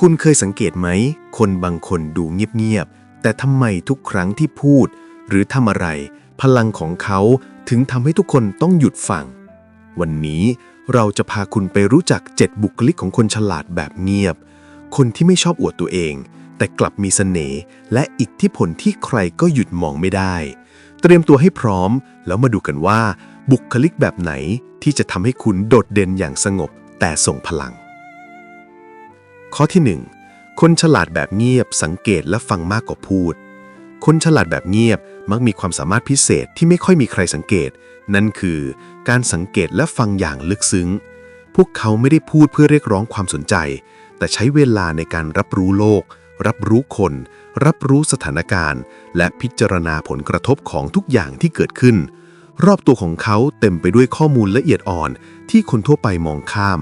คุณเคยสังเกตไหม คนบางคนดูเงียบๆ แต่ทำไมทุกครั้งที่พูด หรือทำอะไร พลังของเขาถึงทำให้ทุกคนต้องหยุดฟัง วันนี้เราจะพาคุณไปรู้จัก 7 บุคลิกของคนฉลาดแบบเงียบ คนที่ไม่ชอบอวดตัวเอง แต่กลับมีเสน่ห์และอิทธิพลที่ใครก็หยุดมองไม่ได้ เตรียมตัวให้พร้อม แล้วมาดูกันว่า บุคลิกแบบไหนที่จะทำให้คุณโดดเด่นอย่างสงบ แต่ส่งพลัง ข้อที่ 1 คนฉลาดแบบเงียบสังเกตและฟังมากกว่าพูด คนฉลาดแบบเงียบมักมีความสามารถพิเศษที่ไม่ค่อยมีใครสังเกต นั่นคือ การสังเกตและฟังอย่างลึกซึ้ง พวกเขาไม่ได้พูดเพื่อเรียกร้องความสนใจ แต่ใช้เวลาในการรับรู้โลก รับรู้คน รับรู้สถานการณ์ และพิจารณาผลกระทบของทุกอย่างที่เกิดขึ้นรอบตัวของเขาเต็มไปด้วยข้อมูลละเอียดอ่อนที่คนทั่วไปมองข้าม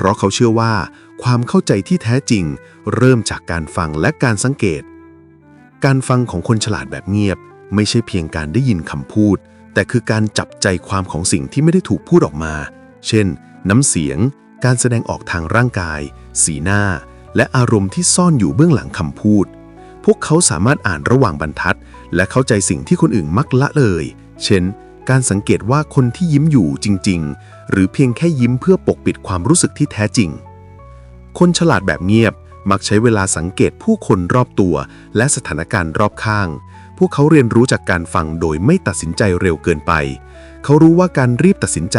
เพราะเขาเชื่อว่า ความเข้าใจที่แท้จริง เริ่มจากการฟังและการสังเกต การฟังของคนฉลาดแบบเงียบ ไม่ใช่เพียงการได้ยินคำพูด แต่คือการจับใจความของสิ่งที่ไม่ได้ถูกพูดออกมา เช่น น้ำเสียง การแสดงออกทางร่างกาย สีหน้า และอารมณ์ที่ซ่อนอยู่เบื้องหลังคำพูด พวกเขาสามารถอ่านระหว่างบรรทัด และเข้าใจสิ่งที่คนอื่นมักละเลย เช่น การสังเกตว่าคนที่ยิ้มอยู่จริง ๆ หรือเพียงแค่ยิ้มเพื่อปกปิดความรู้สึกที่แท้จริง คนฉลาดแบบเงียบมักใช้เวลาสังเกตผู้คนรอบตัว และสถานการณ์รอบข้าง พวกเขาเรียนรู้จากการฟังโดยไม่ตัดสินใจเร็วเกินไป เขารู้ว่าการรีบตัดสินใจ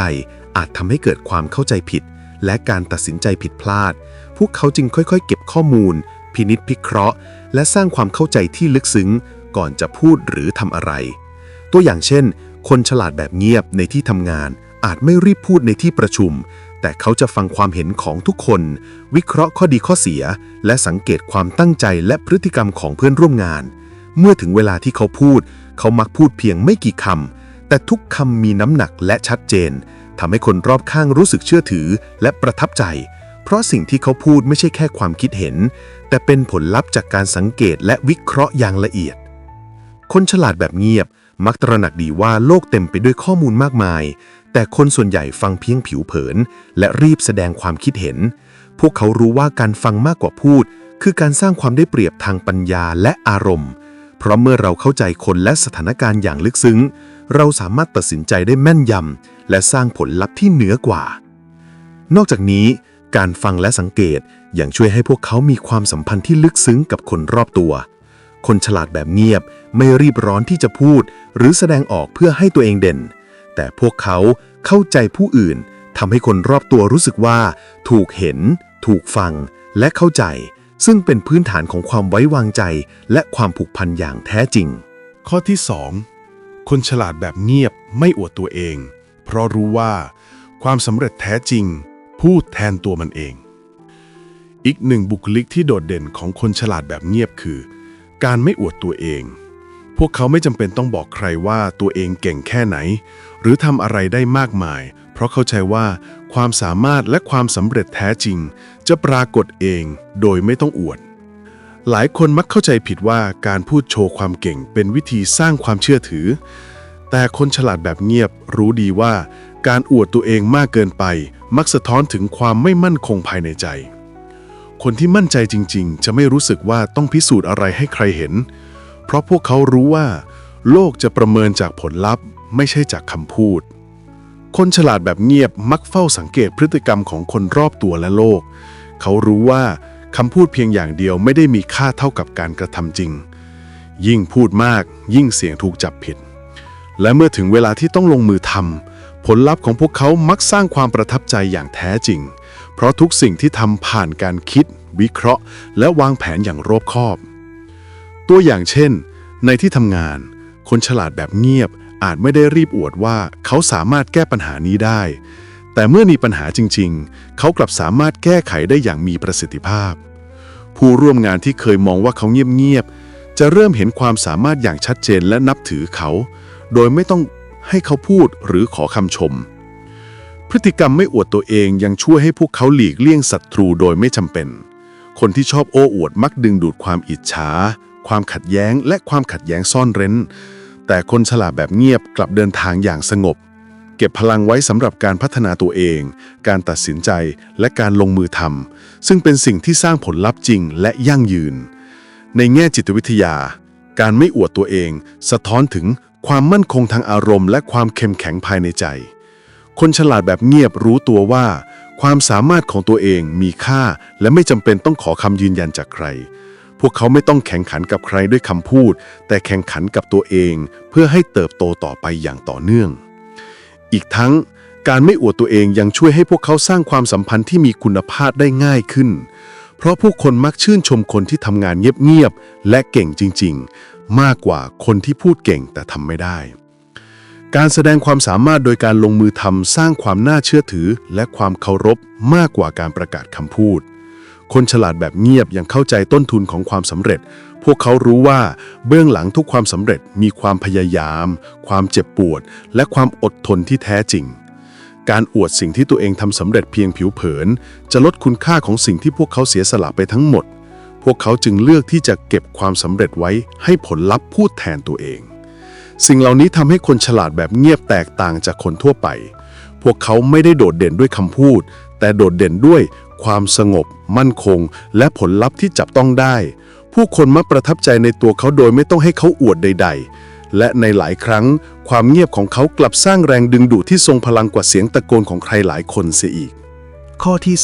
อาจทำให้เกิดความเข้าใจผิด และการตัดสินใจผิดพลาด พวกเขาจึงค่อยๆ เก็บข้อมูล พินิจพิเคราะห์ และสร้างความเข้าใจที่ลึกซึ้ง ก่อนจะพูดหรือทำอะไร ตัวอย่างเช่น คนฉลาดแบบเงียบในที่ทำงาน อาจไม่รีบพูดในที่ประชุม แต่เขาจะฟังความเห็นของทุกคน วิเคราะห์ข้อดีข้อเสีย และสังเกตความตั้งใจและพฤติกรรมของเพื่อนร่วมงาน เมื่อถึงเวลาที่เขาพูด เขามักพูดเพียงไม่กี่คำแต่ทุกคำมีน้ำหนักและชัดเจนทำให้คนรอบข้างรู้สึกเชื่อถือและประทับใจ เพราะสิ่งที่เขาพูดไม่ใช่แค่ความคิดเห็น แต่เป็นผลลัพธ์จากการสังเกตและวิเคราะห์อย่างละเอียด คนฉลาดแบบเงียบ มักตระหนักดีว่าโลกเต็มไปด้วยข้อมูลมากมาย แต่คนส่วนใหญ่ฟังเพียงผิวเผิน และรีบแสดงความคิดเห็น พวกเขารู้ว่าการฟังมากกว่าพูด คือการสร้างความได้เปรียบทางปัญญาและอารมณ์ เพราะเมื่อเราเข้าใจคนและสถานการณ์อย่างลึกซึ้ง เราสามารถตัดสินใจได้แม่นยำและสร้างผลลัพธ์ที่เหนือกว่า นอกจากนี้ การฟังและสังเกตยังช่วยให้พวกเขามีความสัมพันธ์ที่ลึกซึ้งกับคนรอบตัว คนฉลาดแบบเงียบไม่รีบร้อนที่จะพูด หรือแสดงออกเพื่อให้ตัวเองเด่น แต่พวกเขาเข้าใจผู้อื่นทำให้คนรอบตัวรู้สึกว่า ถูกเห็น ถูกฟัง และเข้าใจ ซึ่งเป็นพื้นฐานของความไว้วางใจ และความผูกพันอย่างแท้จริง ข้อที่ 2 คนฉลาดแบบเงียบไม่อวดตัวเอง เพราะรู้ว่าความสำเร็จแท้จริง พูดแทนตัวมันเอง อีกหนึ่งบุคลิกที่โดดเด่นของคนฉลาดแบบเงียบคือ การไม่อวดตัวเอง พวกเขาไม่จำเป็นต้องบอกใครว่าตัวเองเก่งแค่ไหน หรือทำอะไรได้มากมาย เพราะเข้าใจว่าความสามารถและความสำเร็จแท้จริง จะปรากฏเองโดยไม่ต้องอวด หลายคนมักเข้าใจผิดว่าการพูดโชว์ความเก่งเป็นวิธีสร้างความเชื่อถือ แต่คนฉลาดแบบเงียบรู้ดีว่า การอวดตัวเองมากเกินไป มักสะท้อนถึงความไม่มั่นคงภายในใจ คนที่มั่นใจจริง ๆ จะไม่รู้สึกว่าต้องพิสูจน์อะไรให้ใครเห็น เพราะพวกเขารู้ว่า โลกจะประเมินจากผลลัพธ์ ไม่ใช่จากคำพูด คนฉลาดแบบเงียบมักเฝ้าสังเกตพฤติกรรมของคนรอบตัวและโลก เขารู้ว่าคำพูดเพียงอย่างเดียวไม่ได้มีค่าเท่ากับการกระทำจริง ยิ่งพูดมากยิ่งเสี่ยงถูกจับผิด และเมื่อถึงเวลาที่ต้องลงมือทำผลลัพธ์ของพวกเขามักสร้างความประทับใจอย่างแท้จริง เพราะทุกสิ่งที่ทำผ่านการคิด วิเคราะห์ และวางแผนอย่างรอบคอบ ตัวอย่างเช่น ในที่ทำงาน คนฉลาดแบบเงียบอาจไม่ได้รีบอวดว่าเขาสามารถแก้ปัญหานี้ได้ แต่เมื่อมีปัญหาจริง ๆ เขากลับสามารถแก้ไขได้อย่างมีประสิทธิภาพ ผู้ร่วมงานที่เคยมองว่าเขาเงียบๆจะเริ่มเห็นความสามารถอย่างชัดเจนและนับถือเขา โดยไม่ต้องให้เขาพูดหรือขอคำชม พฤติกรรมไม่อวดตัวเองยังช่วยให้พวกเขาหลีกเลี่ยงศัตรูโดยไม่จำเป็น คนที่ชอบโอ้อวดมักดึงดูดความอิจฉา ความขัดแย้ง และความขัดแย้งซ่อนเร้น แต่คนฉลาดแบบเงียบกลับเดินทางอย่างสงบ เก็บพลังไว้สำหรับการพัฒนาตัวเอง การตัดสินใจและการลงมือทำซึ่งเป็นสิ่งที่สร้างผลลัพธ์จริงและยั่งยืน ในแง่จิตวิทยา การไม่อวดตัวเอง สะท้อนถึงความมั่นคงทางอารมณ์ และความเข้มแข็งภายในใจ คนฉลาดแบบเงียบรู้ตัวว่า ความสามารถของตัวเองมีค่า และไม่จำเป็นต้องขอคำยืนยันจากใคร พวกเขาไม่ต้องแข่งขันกับใครด้วยคำพูด แต่แข่งขันกับตัวเอง เพื่อให้เติบโตต่อไปอย่างต่อเนื่อง อีกทั้งการไม่อวดตัวเองยังช่วยให้พวกเขาสร้างความสัมพันธ์ที่มีคุณภาพได้ง่ายขึ้น เพราะผู้คนมักชื่นชมคนที่ทำงานเงียบๆและเก่งจริง ๆ มากกว่าคนที่พูดเก่งแต่ทำไม่ได้ การแสดงความสามารถโดยการลงมือทำสร้างความน่าเชื่อถือ และความเคารพมากกว่าการประกาศคำพูด คนฉลาดแบบเงียบยังเข้าใจต้นทุนของความสำเร็จ พวกเขารู้ว่าเบื้องหลังทุกความสำเร็จมีความพยายาม ความเจ็บปวด และความอดทนที่แท้จริง การอวดสิ่งที่ตัวเองทำสำเร็จเพียงผิวเผิน จะลดคุณค่าของสิ่งที่พวกเขาเสียสละไปทั้งหมด พวกเขาจึงเลือกที่จะเก็บความสำเร็จไว้ให้ผลลัพธ์พูดแทนตัวเอง สิ่งเหล่านี้ทำให้คนฉลาดแบบเงียบแตกต่างจากคนทั่วไป พวกเขาไม่ได้โดดเด่นด้วยคำพูด แต่โดดเด่นด้วยความสงบ มั่นคง และผลลัพธ์ที่จับต้องได้ ผู้คนมักประทับใจในตัวเขาโดยไม่ต้องให้เขาอวดใด ๆ และในหลายครั้ง ความเงียบของเขากลับสร้างแรงดึงดูดที่ทรงพลังกว่าเสียงตะโกนของใครหลายคนเสียอีก ข้อที่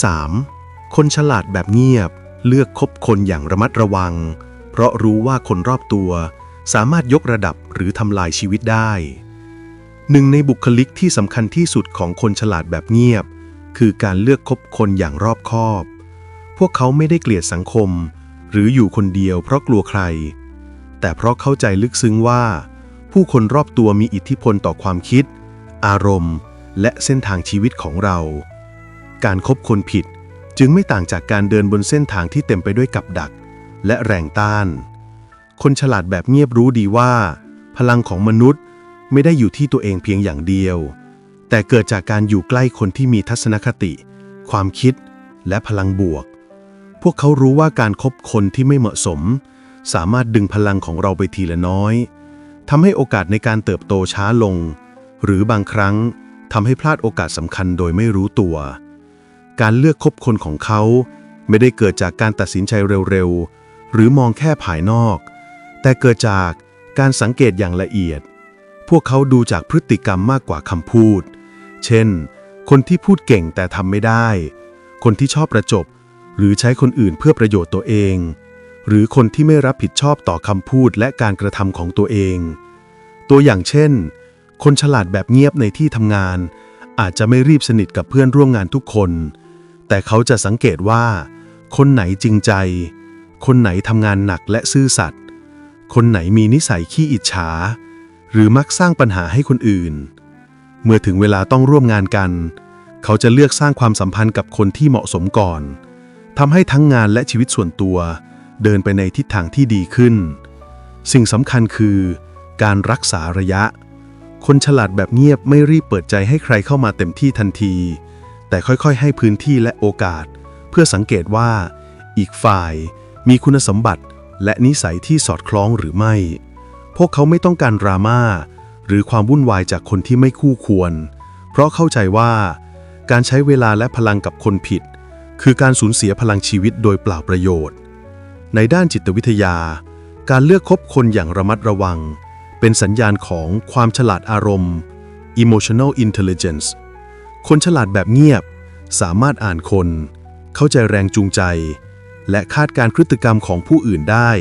3 คนฉลาดแบบเงียบ เลือกคบคนอย่างระมัดระวัง เพราะรู้ว่าคนรอบตัว สามารถยกระดับหรือทำลายชีวิตได้ หนึ่งในบุคลิกที่สำคัญที่สุดของคนฉลาดแบบเงียบ คือการเลือกคบคนอย่างรอบคอบ พวกเขาไม่ได้เกลียดสังคม หรืออยู่คนเดียวเพราะกลัวใคร แต่เพราะเข้าใจลึกซึ้งว่า ผู้คนรอบตัวมีอิทธิพลต่อความคิด อารมณ์ และเส้นทางชีวิตของเรา การคบคนผิดจึงไม่ต่างจากการเดินบนเส้นทางที่เต็มไปด้วยกับดัก และแรงต้าน คนฉลาดแบบเงียบรู้ดีว่า พลังของมนุษย์ไม่ได้อยู่ที่ตัวเองเพียงอย่างเดียว แต่เกิดจากการอยู่ใกล้คนที่มีทัศนคติ ความคิดและพลังบวก พวกเขารู้ว่าการครบคนที่ไม่เหมาะสม สามารถดึงพลังของเราไปทีละน้อยทำให้โอกาสในการเติบโตช้าลง หรือบางครั้งทำให้พลาดโอกาสสำคัญโดยไม่รู้ตัว การเลือกคบคนของเขา ไม่ได้เกิดจากการตัดสินใจเร็วๆ หรือมองแค่ภายนอก แต่เกิดจากการสังเกตอย่างละเอียด พวกเขาดูจากพฤติกรรมมากกว่าคำพูด เช่น คนที่พูดเก่งแต่ทำไม่ได้ คนที่ชอบประจบ หรือใช้คนอื่นเพื่อประโยชน์ตัวเอง หรือคนที่ไม่รับผิดชอบต่อคำพูดและการกระทำของตัวเอง ตัวอย่างเช่น คนฉลาดแบบเงียบในที่ทำงาน อาจจะไม่รีบสนิทกับเพื่อนร่วมงานทุกคน แต่เขาจะสังเกตว่า คนไหนจริงใจ คนไหนทำงานหนักและซื่อสัตย์ คนไหนมีนิสัยขี้อิจฉา หรือมักสร้างปัญหาให้คนอื่น เมื่อถึงเวลาต้องร่วมงานกัน เขาจะเลือกสร้างความสัมพันธ์กับคนที่เหมาะสมก่อนทำให้ทั้งงานและชีวิตส่วนตัว เดินไปในทิศทางที่ดีขึ้น สิ่งสำคัญคือ การรักษาระยะ คนฉลาดแบบเงียบไม่รีบเปิดใจให้ใครเข้ามาเต็มที่ทันที แต่ค่อยๆ ให้พื้นที่และโอกาส เพื่อสังเกตว่า อีกฝ่ายมีคุณสมบัติ และนิสัยที่สอดคล้องหรือไม่ พวกเขาไม่ต้องการดราม่าหรือความวุ่นวายจากคนที่ไม่คู่ควร เพราะเข้าใจว่า การใช้เวลาและพลังกับคนผิด คือการสูญเสียพลังชีวิตโดยเปล่าประโยชน์ ในด้านจิตวิทยา การเลือกคบคนอย่างระมัดระวัง เป็นสัญญาณของความฉลาดอารมณ์ emotional intelligence คนฉลาดแบบเงียบ สามารถอ่านคน เข้าใจแรงจูงใจ และคาดการณ์พฤติกรรมของผู้อื่นได้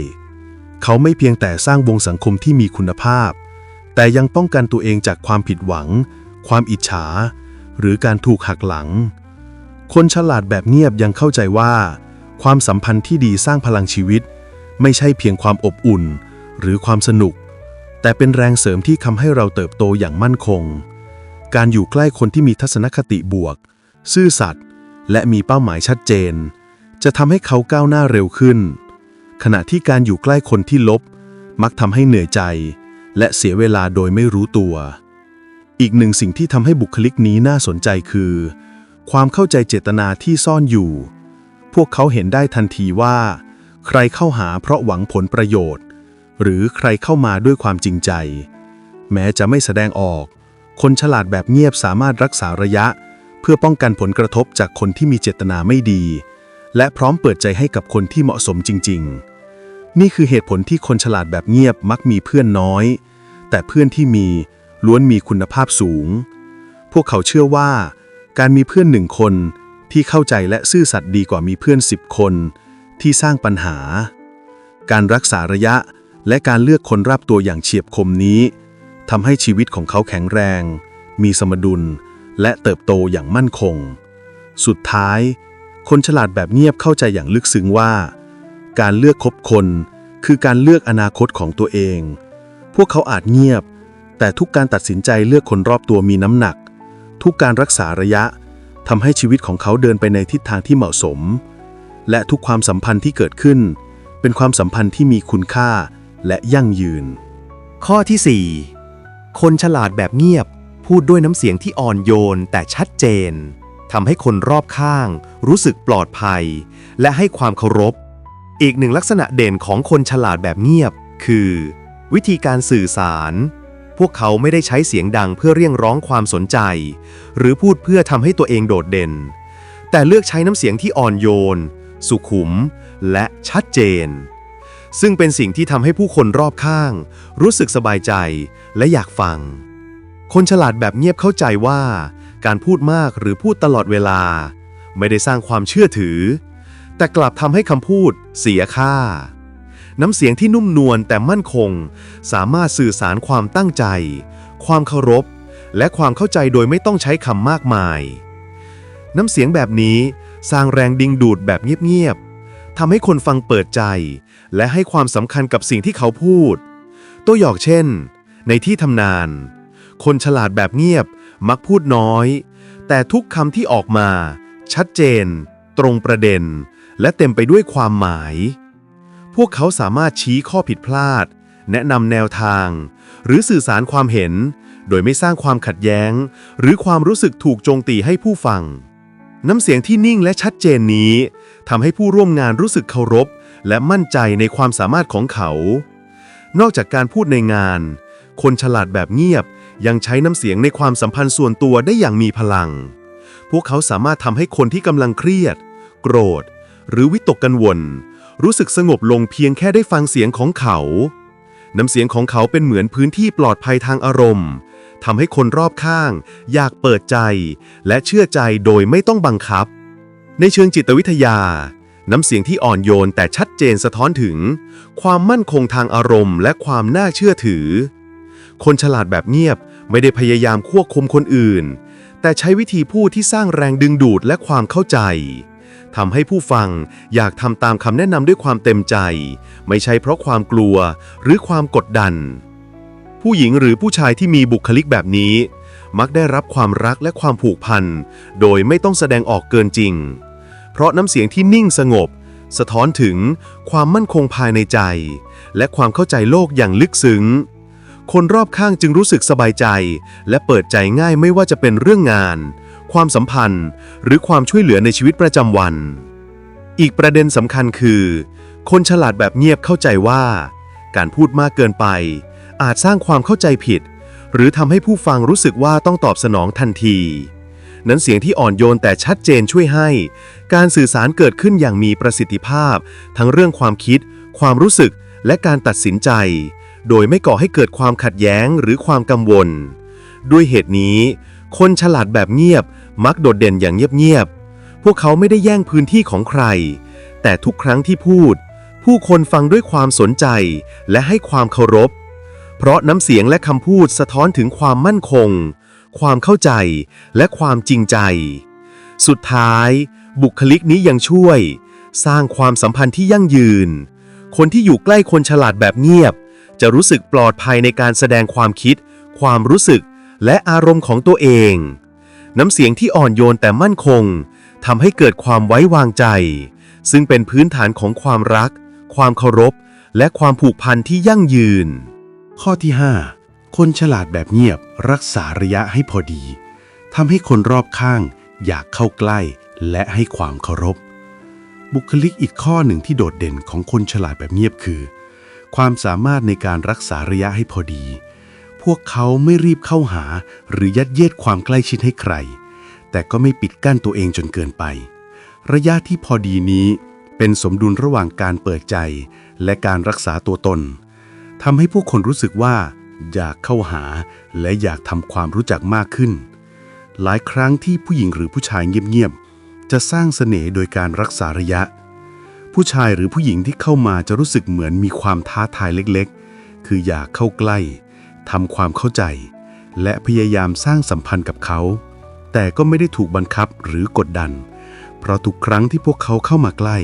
เขาไม่เพียงแต่สร้างวงสังคมที่มีคุณภาพ แต่ยังป้องกันตัวเองจากความผิดหวัง ความอิจฉา หรือการถูกหักหลัง คนฉลาดแบบเงียบยังเข้าใจว่า ความสัมพันธ์ที่ดีสร้างพลังชีวิต ไม่ใช่เพียงความอบอุ่น หรือความสนุก แต่เป็นแรงเสริมที่ทำให้เราเติบโตอย่างมั่นคง การอยู่ใกล้คนที่มีทัศนคติบวก ซื่อสัตย์และมีเป้าหมายชัดเจน จะทำให้เขาก้าวหน้าเร็วขึ้น ขณะที่การอยู่ใกล้คนที่ลบ มักทำให้เหนื่อยใจ และเสียเวลาโดยไม่รู้ตัว อีกหนึ่งสิ่งที่ทำให้บุคลิกนี้น่าสนใจคือ ความเข้าใจเจตนาที่ซ่อนอยู่ พวกเขาเห็นได้ทันทีว่า ใครเข้าหาเพราะหวังผลประโยชน์ หรือใครเข้ามาด้วยความจริงใจ แม้จะไม่แสดงออก คนฉลาดแบบเงียบสามารถรักษาระยะ เพื่อป้องกันผลกระทบจากคนที่มีเจตนาไม่ดี และพร้อมเปิดใจให้กับคนที่เหมาะสมจริง ๆ นี่คือเหตุผลที่คนฉลาดแบบเงียบมักมีเพื่อนน้อย แต่เพื่อนที่มีล้วนมีคุณภาพสูง พวกเขาเชื่อว่า การมีเพื่อนหนึ่งคนที่เข้าใจและซื่อสัตย์ดีกว่ามีเพื่อนสิบคนที่สร้างปัญหา การรักษาระยะและการเลือกคนรับตัวอย่างเฉียบคมนี้ทำให้ชีวิตของเขาแข็งแรง มีสมดุล และเติบโตอย่างมั่นคง สุดท้าย คนฉลาดแบบเงียบเข้าใจอย่างลึกซึ้งว่า การเลือกคบคน คือการเลือกอนาคตของตัวเอง พวกเขาอาจเงียบ แต่ทุกการตัดสินใจเลือกคนรอบตัวมีน้ำหนัก ทุกการรักษาระยะทำให้ชีวิตของเขาเดินไปในทิศทางที่เหมาะสม และทุกความสัมพันธ์ที่เกิดขึ้น เป็นความสัมพันธ์ที่มีคุณค่าและยั่งยืน ข้อที่ 4 คนฉลาดแบบเงียบ พูดด้วยน้ำเสียงที่อ่อนโยนแต่ชัดเจน ทำให้คนรอบข้าง รู้สึกปลอดภัย และให้ความเคารพ อีกหนึ่งลักษณะเด่นของคนฉลาดแบบเงียบ คือ วิธีการสื่อสาร พวกเขาไม่ได้ใช้เสียงดังเพื่อเรียกร้องความสนใจ หรือพูดเพื่อทำให้ตัวเองโดดเด่น แต่เลือกใช้น้ำเสียงที่อ่อนโยน สุขุม และชัดเจน ซึ่งเป็นสิ่งที่ทำให้ผู้คนรอบข้าง รู้สึกสบายใจและอยากฟัง คนฉลาดแบบเงียบเข้าใจว่า การพูดมากหรือพูดตลอดเวลา ไม่ได้สร้างความเชื่อถือ แต่กลับทำให้คำพูดเสียค่า น้ำเสียงที่นุ่มนวลแต่มั่นคง สามารถสื่อสารความตั้งใจ ความเคารพ และความเข้าใจโดยไม่ต้องใช้คำมากมาย น้ำเสียงแบบนี้สร้างแรงดึงดูดแบบเงียบๆทำให้คนฟังเปิดใจ และให้ความสำคัญกับสิ่งที่เขาพูด ตัวอย่างเช่น ในที่ทำนาน คนฉลาดแบบเงียบ มักพูดน้อย แต่ทุกคำที่ออกมา ชัดเจน ตรงประเด็น และเต็มไปด้วยความหมาย พวกเขาสามารถชี้ข้อผิดพลาด แนะนำแนวทาง หรือสื่อสารความเห็น โดยไม่สร้างความขัดแย้ง หรือความรู้สึกถูกโจงตีให้ผู้ฟัง น้ำเสียงที่นิ่งและชัดเจนนี้ทำให้ผู้ร่วมงานรู้สึกเคารพ และมั่นใจในความสามารถของเขา นอกจากการพูดในงาน คนฉลาดแบบเงียบ ยังใช้น้ำเสียงในความสัมพันธ์ส่วนตัวได้อย่างมีพลัง พวกเขาสามารถทำให้คนที่กำลังเครียด โกรธ หรือวิตกกังวล รู้สึกสงบลงเพียงแค่ได้ฟังเสียงของเขา น้ำเสียงของเขาเป็นเหมือนพื้นที่ปลอดภัยทางอารมณ์ทำให้คนรอบข้าง อยากเปิดใจ และเชื่อใจโดยไม่ต้องบังคับ ในเชิงจิตวิทยา น้ำเสียงที่อ่อนโยนแต่ชัดเจนสะท้อนถึง ความมั่นคงทางอารมณ์ และความน่าเชื่อถือ คนฉลาดแบบเงียบไม่ได้พยายามควบคุมคนอื่น แต่ใช้วิธีพูดที่สร้างแรงดึงดูดและความเข้าใจทำให้ผู้ฟังอยากทำตามคำแนะนำด้วยความเต็มใจ ไม่ใช่เพราะความกลัวหรือความกดดัน ผู้หญิงหรือผู้ชายที่มีบุคลิกแบบนี้ มักได้รับความรักและความผูกพัน โดยไม่ต้องแสดงออกเกินจริง เพราะน้ำเสียงที่นิ่งสงบ สะท้อนถึงความมั่นคงภายในใจ และความเข้าใจโลกอย่างลึกซึ้ง คนรอบข้างจึงรู้สึกสบายใจ และเปิดใจง่ายไม่ว่าจะเป็นเรื่องงาน ความสัมพันธ์ หรือความช่วยเหลือในชีวิตประจำวัน อีกประเด็นสำคัญคือ คนฉลาดแบบเงียบเข้าใจว่า การพูดมากเกินไป อาจสร้างความเข้าใจผิด หรือทำให้ผู้ฟังรู้สึกว่าต้องตอบสนองทันที นั้นเสียงที่อ่อนโยนแต่ชัดเจนช่วยให้ การสื่อสารเกิดขึ้นอย่างมีประสิทธิภาพ ทั้งเรื่องความคิด ความรู้สึกและการตัดสินใจ โดยไม่ก่อให้เกิดความขัดแย้งหรือความกังวล ด้วยเหตุนี้ คนฉลาดแบบเงียบมักโดดเด่นอย่างเงียบๆ พวกเขาไม่ได้แย่งพื้นที่ของใคร แต่ทุกครั้งที่พูด ผู้คนฟังด้วยความสนใจและให้ความเคารพ เพราะน้ำเสียงและคำพูดสะท้อนถึงความมั่นคง ความเข้าใจและความจริงใจ สุดท้าย บุคลิกนี้ยังช่วย สร้างความสัมพันธ์ที่ยั่งยืน คนที่อยู่ใกล้คนฉลาดแบบเงียบ จะรู้สึกปลอดภัยในการแสดงความคิด ความรู้สึก และอารมณ์ของตัวเอง น้ำเสียงที่อ่อนโยนแต่มั่นคงทำให้เกิดความไว้วางใจ ซึ่งเป็นพื้นฐานของความรัก ความเคารพ และความผูกพันที่ยั่งยืน ข้อที่ 5 คนฉลาดแบบเงียบรักษาระยะให้พอดีทำให้คนรอบข้างอยากเข้าใกล้และให้ความเคารพ บุคลิกอีกข้อหนึ่งที่โดดเด่นของคนฉลาดแบบเงียบคือ ความสามารถในการรักษาระยะให้พอดีผวกเขาไม่รีบเข้าหาหรือยัดเยียดความใกล้ชิดให้ใคร แต่ก็ไม่ปิดกั้นตัวเองจนเกินไป ระยะที่พอดีนี้เป็นสมดุลระหว่างการเปิดใจ และการรักษาตัวตนทำให้ผู้คนรู้สึกว่า อยากเข้าหาและอยากทำความรู้จักมากขึ้น หลายครั้งที่ผู้หญิงหรือผู้ชายเงียบๆจะสร้างเสน่ห์โดยการรักษาระยะ ผู้ชายหรือผู้หญิงที่เข้ามาจะรู้สึกเหมือนมีความท้าทายเล็กๆ คืออยากเข้าใกล้ทำความเข้าใจ และพยายามสร้างสัมพันธ์กับเขา แต่ก็ไม่ได้ถูกบังคับหรือกดดัน เพราะทุกครั้งที่พวกเขาเข้ามาใกล้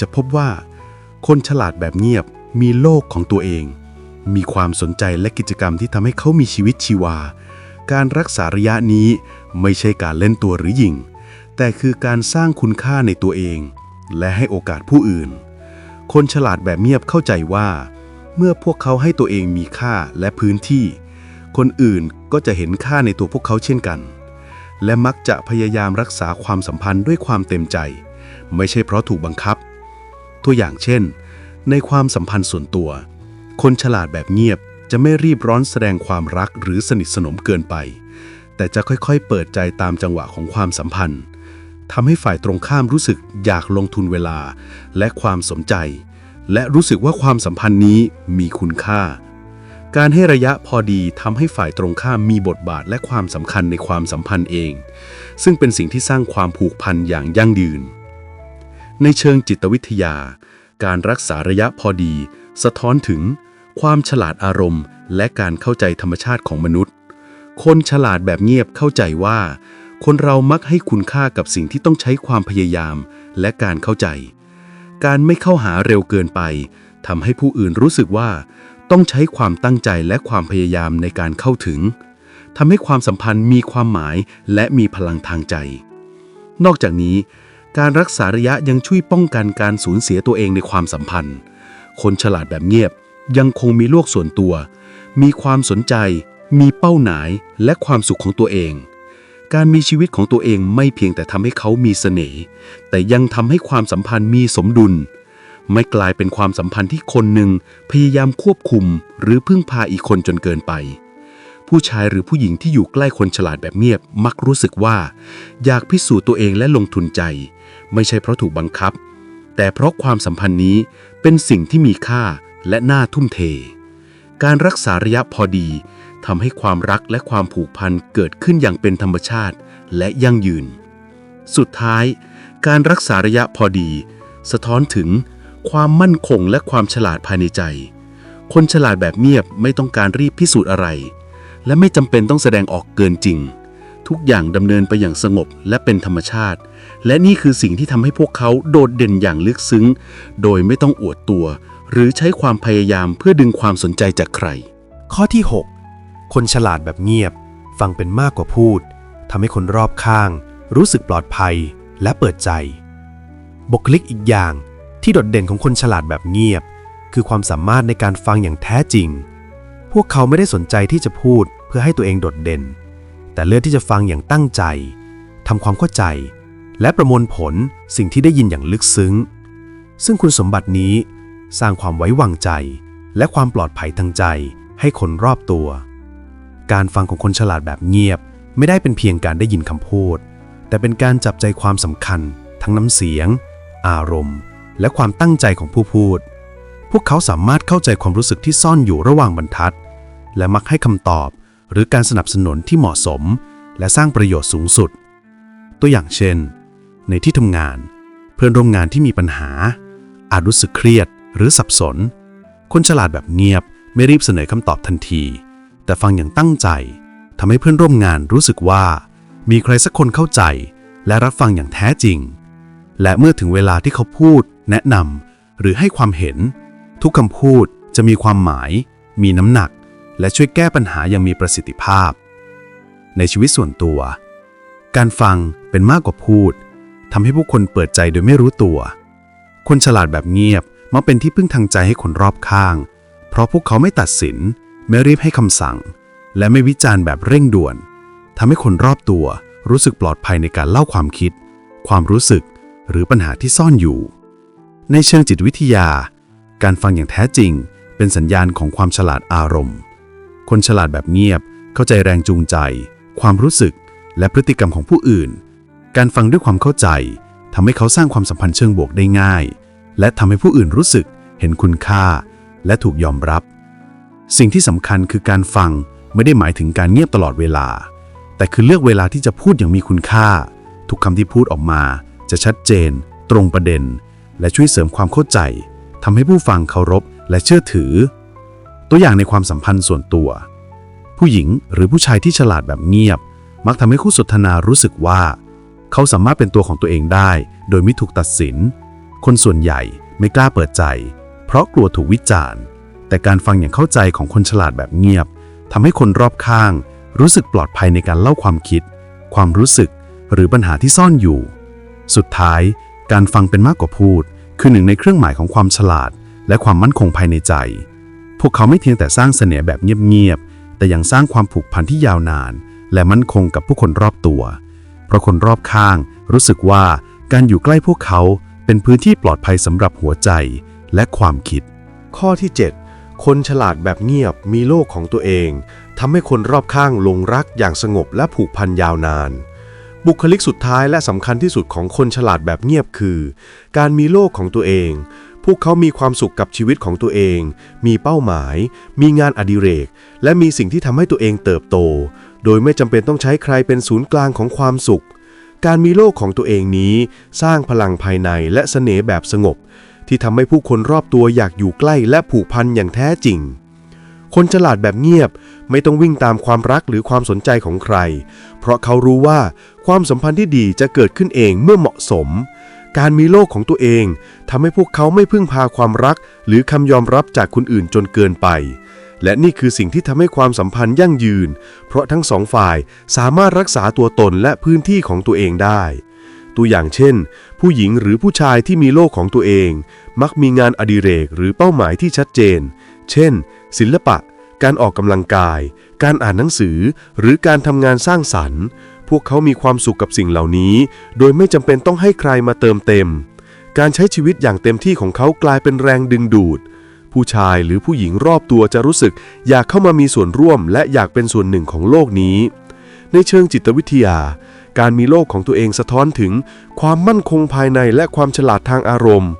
จะพบว่า คนฉลาดแบบเงียบมีโลกของตัวเอง มีความสนใจและกิจกรรมที่ทำให้เขามีชีวิตชีวา การรักษาระยะนี้ไม่ใช่การเล่นตัวหรือหยิงแต่คือการสร้างคุณค่าในตัวเอง และให้โอกาสผู้อื่น คนฉลาดแบบเงียบเข้าใจว่า เมื่อพวกเขาให้ตัวเองมีค่าและพื้นที่ คนอื่นก็จะเห็นค่าในตัวพวกเขาเช่นกัน และมักจะพยายามรักษาความสัมพันธ์ด้วยความเต็มใจ ไม่ใช่เพราะถูกบังคับ ตัวอย่างเช่น ในความสัมพันธ์ส่วนตัว คนฉลาดแบบเงียบจะไม่รีบร้อนแสดงความรักหรือสนิทสนมเกินไป แต่จะค่อยๆ เปิดใจตามจังหวะของความสัมพันธ์ ทำให้ฝ่ายตรงข้ามรู้สึกอยากลงทุนเวลาและความสนใจ และรู้สึกว่าความสัมพันธ์นี้มีคุณค่า การให้ระยะพอดีทำให้ฝ่ายตรงข้ามมีบทบาทและความสำคัญในความสัมพันธ์เอง ซึ่งเป็นสิ่งที่สร้างความผูกพันอย่างยั่งยืน ในเชิงจิตวิทยา การรักษาระยะพอดี สะท้อนถึง ความฉลาดอารมณ์ และการเข้าใจธรรมชาติของมนุษย์ คนฉลาดแบบเงียบเข้าใจว่า คนเรามักให้คุณค่ากับสิ่งที่ต้องใช้ความพยายามและการเข้าใจ การไม่เข้าหาเร็วเกินไปทำให้ผู้อื่นรู้สึกว่า ต้องใช้ความตั้งใจและความพยายามในการเข้าถึงทำให้ความสัมพันธ์มีความหมายและมีพลังทางใจ นอกจากนี้ การรักษาระยะยังช่วยป้องกันการสูญเสียตัวเองในความสัมพันธ์ คนฉลาดแบบเงียบยังคงมีโลกส่วนตัว มีความสนใจ มีเป้าหมายและความสุขของตัวเอง การมีชีวิตของตัวเองไม่เพียงแต่ทำให้เขามีเสน่ห์ แต่ยังทำให้ความสัมพันธ์มีสมดุล ไม่กลายเป็นความสัมพันธ์ที่คนหนึ่งพยายามควบคุม หรือพึ่งพาอีกคนจนเกินไป ผู้ชายหรือผู้หญิงที่อยู่ใกล้คนฉลาดแบบเงียบมักรู้สึกว่า อยากพิสูจน์ตัวเองและลงทุนใจ ไม่ใช่เพราะถูกบังคับ แต่เพราะความสัมพันธ์นี้เป็นสิ่งที่มีค่าและน่าทุ่มเท การรักษาระยะพอดี ทำให้ความรักและความผูกพันเกิดขึ้นอย่างเป็นธรรมชาติและยั่งยืน สุดท้าย การรักษาระยะพอดี สะท้อนถึงความมั่นคงและความฉลาดภายในใจ คนฉลาดแบบเงียบไม่ต้องการรีบพิสูจน์อะไร และไม่จำเป็นต้องแสดงออกเกินจริง ทุกอย่างดำเนินไปอย่างสงบและเป็นธรรมชาติ และนี่คือสิ่งที่ทำให้พวกเขาโดดเด่นอย่างลึกซึ้ง โดยไม่ต้องอวดตัว หรือใช้ความพยายามเพื่อดึงความสนใจจากใคร ข้อที่ 6 คนฉลาดแบบเงียบ ฟังเป็นมากกว่าพูดทำให้คนรอบข้าง รู้สึกปลอดภัยและเปิดใจ บุคลิกอีกอย่างที่โดดเด่นของคนฉลาดแบบเงียบ คือความสามารถในการฟังอย่างแท้จริง พวกเขาไม่ได้สนใจที่จะพูดเพื่อให้ตัวเองโดดเด่น แต่เลือกที่จะฟังอย่างตั้งใจทำความเข้าใจ และประมวลผลสิ่งที่ได้ยินอย่างลึกซึ้ง ซึ่งคุณสมบัตินี้สร้างความไว้วางใจ และความปลอดภัยทางใจให้คนรอบตัว การฟังของคนฉลาดแบบเงียบ ไม่ได้เป็นเพียงการได้ยินคำพูด แต่เป็นการจับใจความสำคัญ ทั้งน้ำเสียง อารมณ์ และความตั้งใจของผู้พูด พวกเขาสามารถเข้าใจความรู้สึกที่ซ่อนอยู่ระหว่างบรรทัด และมักให้คำตอบ หรือการสนับสนุนที่เหมาะสม และสร้างประโยชน์สูงสุด ตัวอย่างเช่น ในที่ทำงาน เพื่อนร่วมงานที่มีปัญหา อาจรู้สึกเครียดหรือสับสน คนฉลาดแบบเงียบไม่รีบเสนอคำตอบทันที แต่ฟังอย่างตั้งใจทำให้เพื่อนร่วมงานรู้สึกว่า มีใครสักคนเข้าใจ และรับฟังอย่างแท้จริง และเมื่อถึงเวลาที่เขาพูด แนะนำหรือให้ความเห็น ทุกคำพูดจะมีความหมาย มีน้ำหนัก และช่วยแก้ปัญหาอย่างมีประสิทธิภาพ ในชีวิตส่วนตัว การฟังเป็นมากกว่าพูดทำให้ผู้คนเปิดใจโดยไม่รู้ตัว คนฉลาดแบบเงียบมักเป็นที่พึ่งทางใจให้คนรอบข้าง เพราะพวกเขาไม่ตัดสิน ไม่รีบให้คำสั่ง และไม่วิจารณ์แบบเร่งด่วนทำให้คนรอบตัวรู้สึกปลอดภัยในการเล่าความคิด ความรู้สึก หรือปัญหาที่ซ่อนอยู่ ในเชิงจิตวิทยา การฟังอย่างแท้จริง เป็นสัญญาณของความฉลาดอารมณ์ คนฉลาดแบบเงียบเข้าใจแรงจูงใจ ความรู้สึก และพฤติกรรมของผู้อื่น การฟังด้วยความเข้าใจทำให้เขาสร้างความสัมพันธ์เชิงบวกได้ง่าย และทำให้ผู้อื่นรู้สึก เห็นคุณค่า และถูกยอมรับ สิ่งที่สำคัญคือการฟังไม่ได้หมายถึงการเงียบตลอดเวลา แต่คือเลือกเวลาที่จะพูดอย่างมีคุณค่า ทุกคำที่พูดออกมา จะชัดเจน ตรงประเด็น และช่วยเสริมความเข้าใจทำให้ผู้ฟังเคารพและเชื่อถือ ตัวอย่างในความสัมพันธ์ส่วนตัว ผู้หญิงหรือผู้ชายที่ฉลาดแบบเงียบ มักทำให้คู่สนทนารู้สึกว่า เขาสามารถเป็นตัวของตัวเองได้ โดยไม่ถูกตัดสิน คนส่วนใหญ่ไม่กล้าเปิดใจ เพราะกลัวถูกวิจารณ์ แต่การฟังอย่างเข้าใจของคนฉลาดแบบเงียบทำให้คนรอบข้าง รู้สึกปลอดภัยในการเล่าความคิด ความรู้สึก หรือปัญหาที่ซ่อนอยู่ สุดท้าย การฟังเป็นมากกว่าพูด คือหนึ่งในเครื่องหมายของความฉลาด และความมั่นคงภายในใจ พวกเขาไม่เพียงแต่สร้างเสน่ห์แบบเงียบๆแต่ยังสร้างความผูกพันที่ยาวนาน และมั่นคงกับผู้คนรอบตัว เพราะคนรอบข้าง รู้สึกว่าการอยู่ใกล้พวกเขาเป็นพื้นที่ปลอดภัยสำหรับหัวใจและความคิด ข้อที่ 7 คนฉลาดแบบเงียบมีโลกของตัวเองทำให้คนรอบข้างหลงรักอย่างสงบและผูกพันยาวนาน บุคลิกสุดท้ายและสำคัญที่สุดของคนฉลาดแบบเงียบคือ การมีโลกของตัวเอง พวกเขามีความสุขกับชีวิตของตัวเอง มีเป้าหมาย มีงานอดิเรก และมีสิ่งที่ทำให้ตัวเองเติบโต โดยไม่จำเป็นต้องใช้ใครเป็นศูนย์กลางของความสุข การมีโลกของตัวเองนี้ สร้างพลังภายในและเสน่ห์แบบสงบ ที่ทำให้ผู้คนรอบตัวอยากอยู่ใกล้และผูกพันอย่างแท้จริง คนฉลาดแบบเงียบไม่ต้องวิ่งตามความรักหรือความสนใจของใคร เพราะเขารู้ว่าความสัมพันธ์ที่ดีจะเกิดขึ้นเองเมื่อเหมาะสม การมีโลกของตัวเองทำให้พวกเขาไม่พึ่งพาความรัก หรือคำยอมรับจากคนอื่นจนเกินไป และนี่คือสิ่งที่ทำให้ความสัมพันธ์ยั่งยืน เพราะทั้งสองฝ่ายสามารถรักษาตัวตนและพื้นที่ของตัวเองได้ ตัวอย่างเช่น ผู้หญิงหรือผู้ชายที่มีโลกของตัวเอง มักมีงานอดิเรกหรือเป้าหมายที่ชัดเจน เช่น ศิลปะ การออกกำลังกาย การอ่านหนังสือ หรือการทำงานสร้างสรรค์ พวกเขามีความสุขกับสิ่งเหล่านี้ โดยไม่จำเป็นต้องให้ใครมาเติมเต็ม การใช้ชีวิตอย่างเต็มที่ของเขากลายเป็นแรงดึงดูด ผู้ชายหรือผู้หญิงรอบตัวจะรู้สึก อยากเข้ามามีส่วนร่วม และอยากเป็นส่วนหนึ่งของโลกนี้ ในเชิงจิตวิทยา การมีโลกของตัวเองสะท้อนถึงความมั่นคงภายในและความฉลาดทางอารมณ์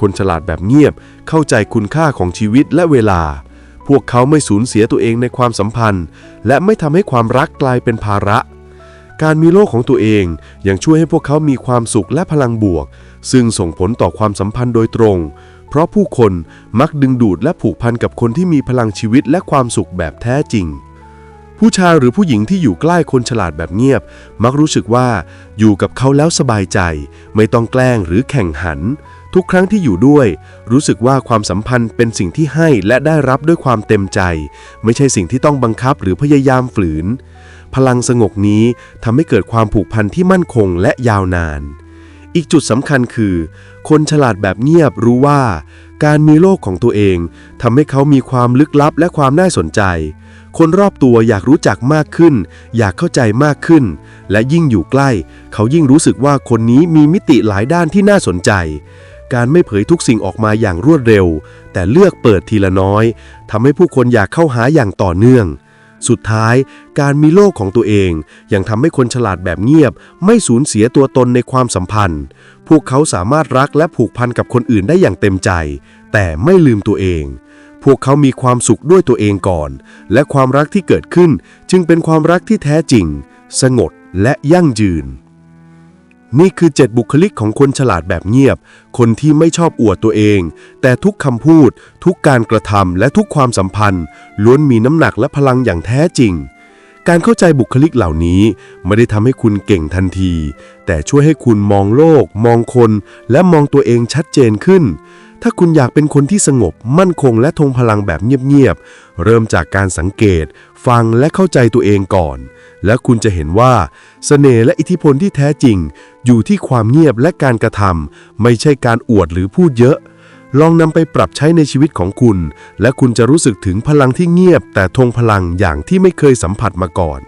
คนฉลาดแบบเงียบเข้าใจคุณค่าของชีวิตและเวลา พวกเขาไม่สูญเสียตัวเองในความสัมพันธ์ และไม่ทำให้ความรักกลายเป็นภาระ การมีโลกของตัวเองยังช่วยให้พวกเขามีความสุขและพลังบวก ซึ่งส่งผลต่อความสัมพันธ์โดยตรง เพราะผู้คนมักดึงดูดและผูกพันกับคนที่มีพลังชีวิตและความสุขแบบแท้จริง ผู้ชายหรือผู้หญิงที่อยู่ใกล้คนฉลาดแบบเงียบ มักรู้สึกว่าอยู่กับเขาแล้วสบายใจ ไม่ต้องแกล้งหรือแข่งขัน ทุกครั้งที่อยู่ด้วย รู้สึกว่าความสัมพันธ์เป็นสิ่งที่ให้และได้รับด้วยความเต็มใจ ไม่ใช่สิ่งที่ต้องบังคับหรือพยายามฝืน พลังสงบนี้ทำให้เกิดความผูกพันที่มั่นคงและยาวนาน อีกจุดสำคัญคือ คนฉลาดแบบเงียบรู้ว่า การมีโลกของตัวเองทำให้เขามีความลึกลับและความน่าสนใจ คนรอบตัวอยากรู้จักมากขึ้น อยากเข้าใจมากขึ้น และยิ่งอยู่ใกล้ เขายิ่งรู้สึกว่าคนนี้มีมิติหลายด้านที่น่าสนใจ การไม่เผยทุกสิ่งออกมาอย่างรวดเร็ว แต่เลือกเปิดทีละน้อยทำให้ผู้คนอยากเข้าหาอย่างต่อเนื่อง สุดท้าย การมีโลกของตัวเอง ยังทำให้คนฉลาดแบบเงียบ ไม่สูญเสียตัวตนในความสัมพันธ์ พวกเขาสามารถรักและผูกพันกับคนอื่นได้อย่างเต็มใจ แต่ไม่ลืมตัวเอง พวกเขามีความสุขด้วยตัวเองก่อน และความรักที่เกิดขึ้นจึงเป็นความรักที่แท้จริง สงบและยั่งยืน นี่คือ 7 บุคลิกของคนฉลาดแบบเงียบ คนที่ไม่ชอบอวดตัวเอง แต่ทุกคำพูด ทุกการกระทำและทุกความสัมพันธ์ ล้วนมีน้ำหนักและพลังอย่างแท้จริง การเข้าใจบุคลิกเหล่านี้ ไม่ได้ทำให้คุณเก่งทันที แต่ช่วยให้คุณมองโลก มองคน และมองตัวเองชัดเจนขึ้น ถ้าคุณอยากเป็นคนที่สงบ มั่นคง และทงพลังแบบเงียบๆเริ่มจากการสังเกต ฟังและเข้าใจตัวเองก่อน และคุณจะเห็นว่าเสน่ห์และอิทธิพลที่แท้จริง อยู่ที่ความเงียบและการกระทำไม่ใช่การอวดหรือพูดเยอะ ลองนำไปปรับใช้ในชีวิตของคุณ และคุณจะรู้สึกถึงพลังที่เงียบ แต่ทงพลังอย่างที่ไม่เคยสัมผัสมาก่อน